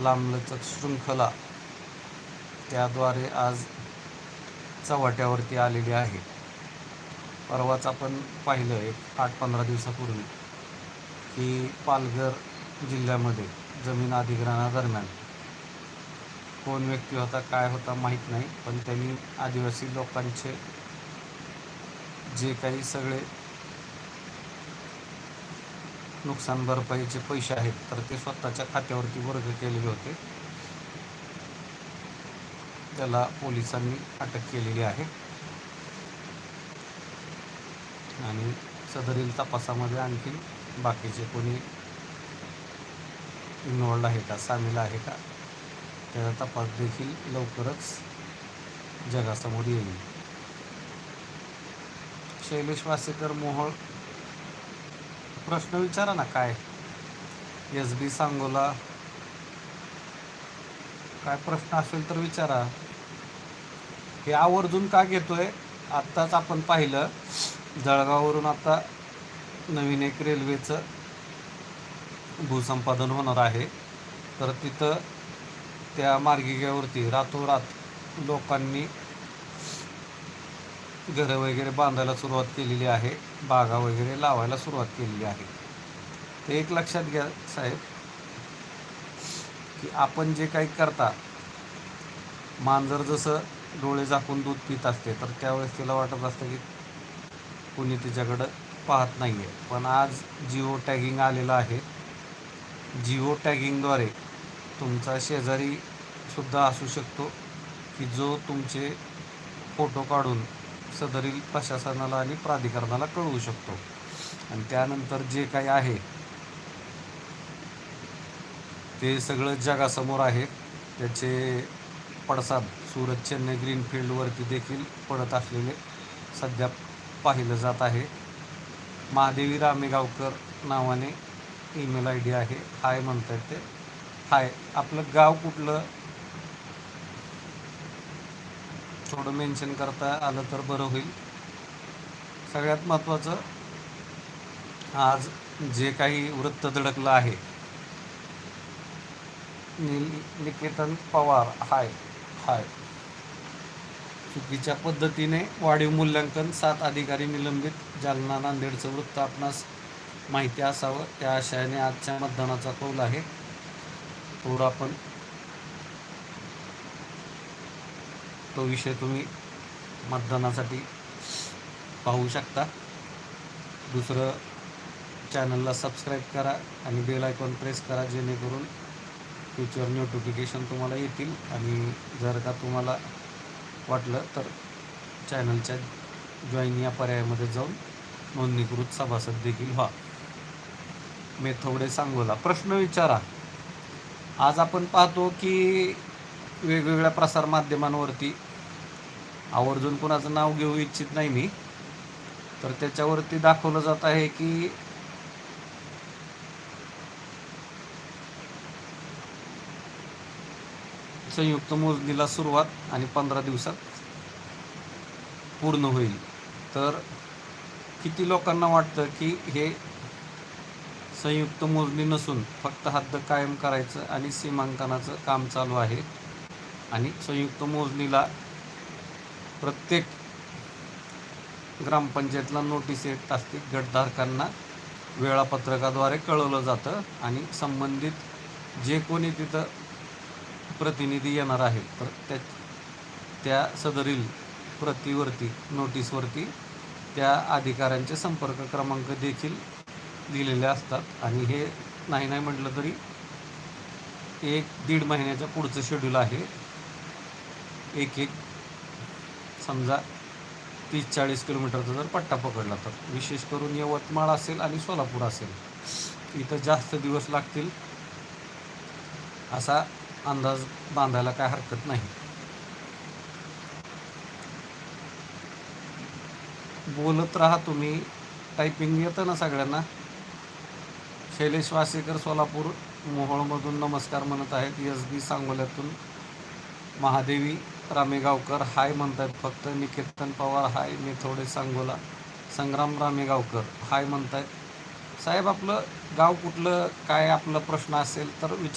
लांबलचक शृंखला त्याद्वारे आज चव्हाट्यावरती आलेली आहे. परवाच आपण पाहिलं एक आठ पंधरा दिवसापूर्वी की पालघर जिल्ह्यामध्ये जमीन अधिग्रहणादरम्यान कोण व्यक्ती होता काय होता माहीत नाही पण त्यांनी आदिवासी लोकांचे जे काही सगळे नुकसान भरपाईचे पैसे आहेत तर ते स्वतःच्या खात्यावरती वर्ग केलेले होते. त्याला पोलिसांनी अटक केलेली आहे. आणि सदरील तपासामध्ये आणखी बाकीचे कोणी इन्वॉल्ड आहे का सामील आहे का त्याचा तपास देखील लवकरच जगासमोर येईल. शैलेश वासेकर मोहोळ प्रश्न विचारा ना काय? S B Sangola. काय प्रश्न असेल तर विचारा. हे आवर्जून का घेतोय? आत्ताच आपण पाहिलं. जळगाववरून आता नवीन एक रेल्वेचं भूसंपादन होणार आहे. तर तिथं त्या मार्गिकेवरती रातोरात लोकांनी घरं वगैरे बांधायला सुरुवात केलेली आहे. बागा वगैरे लावायला सुरुवात केलेली आहे. ते एक लक्षात घ्या साहेब की आपण जे काही करता मांजर जसं डोळे झाकून दूध पित असते तर त्यावेळेस तिला वाटत असतं की कुणी तिच्याकडं पाहत नाही आहे पण आज जिओ टॅगिंग आलेलं आहे. जिओ टॅगिंगद्वारे तुमचा शेजारी सुद्धा असू शकतो की जो तुमचे फोटो काढून सदरील प्रशासनाला आणि प्राधिकरणाला कळवू शकतो. आणि त्यानंतर जे काही आहे ते सगळं जगासमोर आहे. त्याचे पडसाद सुरत चेन्नई ग्रीनफील्डवरती देखील पडत असलेले सध्या पाहिलं जात आहे. महादेवी रामेगावकर नावाने ईमेल आय डी आहे. हाय म्हणतात ते. हाय आपलं गाव कुठलं? थोडं मेन्शन करता आलं तर बरं होईल. सगळ्यात महत्त्वाचं आज जे काही वृत्त धडकलं आहे निल निकेतन पवार हाय हाय. चुकीच्या पद्धतीने वाढीव मूल्यांकन सात अधिकारी निलंबित जालना नांदेडचं वृत्त आपणास माहिती असावं त्या आशयाने आजच्या मतदानाचा कौल आहे. थोडं आपण तो विषय तुम्ही मतदानासाठी पाहू शकता. दुसरं चॅनलला सबस्क्राईब करा आणि बेल आयकॉन प्रेस करा जेणेकरून फ्युचर नोटिफिकेशन तुम्हाला येतील. आणि जर का तुम्हाला वाटलं तर चॅनलच्या जॉईन या पर्यायामध्ये जाऊन नोंदणीकृत सभासद देखील व्हा. मेथोडे सांगोला. प्रश्न विचारा. आज आपण पाहतो की वेगवेगळ्या प्रसारमाध्यमांवरती आवर्जून कुणाचं नाव घेऊ इच्छित नाही मी. तर त्याच्यावरती दाखवलं जात आहे की संयुक्त मोजणीला सुरुवात आणि पंधरा दिवसात पूर्ण होईल. तर किती लोकांना वाटतं की हे संयुक्त मोजणी नसून फक्त हद्द कायम करायचं आणि सीमांकनाचं काम चालू आहे? आणि संयुक्त मोजणीला प्रत्येक ग्रामपंचायतला नोटीस येत असते. गटधारकांना वेळापत्रकाद्वारे कळवलं जातं आणि संबंधित जे कोणी तिथं प्रतिनिधी येणार आहेत तर त्या त्या सदरील प्रतिवरती नोटीसवरती त्या अधिकाऱ्यांचे संपर्क क्रमांक देखील दिलेले असतात. आणि हे नाही नाही म्हटलं तरी एक दीड महिन्याच्या पुढचं शेड्यूल आहे. एक एक. समजा तीस चाळीस किलोमीटरचा जर पट्टा पकडला तर विशेष करून यवतमाळ असेल आणि सोलापूर असेल इथं जास्त दिवस लागतील असा अंदाज बांधायला काय हरकत नाही. बोलत राहा तुम्ही टायपिंग येतं ना सगळ्यांना. शैलेश वासेकर सोलापूर मोहोळमधून नमस्कार म्हणत आहेत. एस बी सांगोल्यातून महादेवी रामेगावकर हाय म्हणतात फक्त. निकेतन पवार हाय मी थोडे सांगोला. संग्राम रामेगावकर हाय म्हणतायत. साहेब आपलं गाव कुठलं काय आपलं प्रश्न असेल तर विचार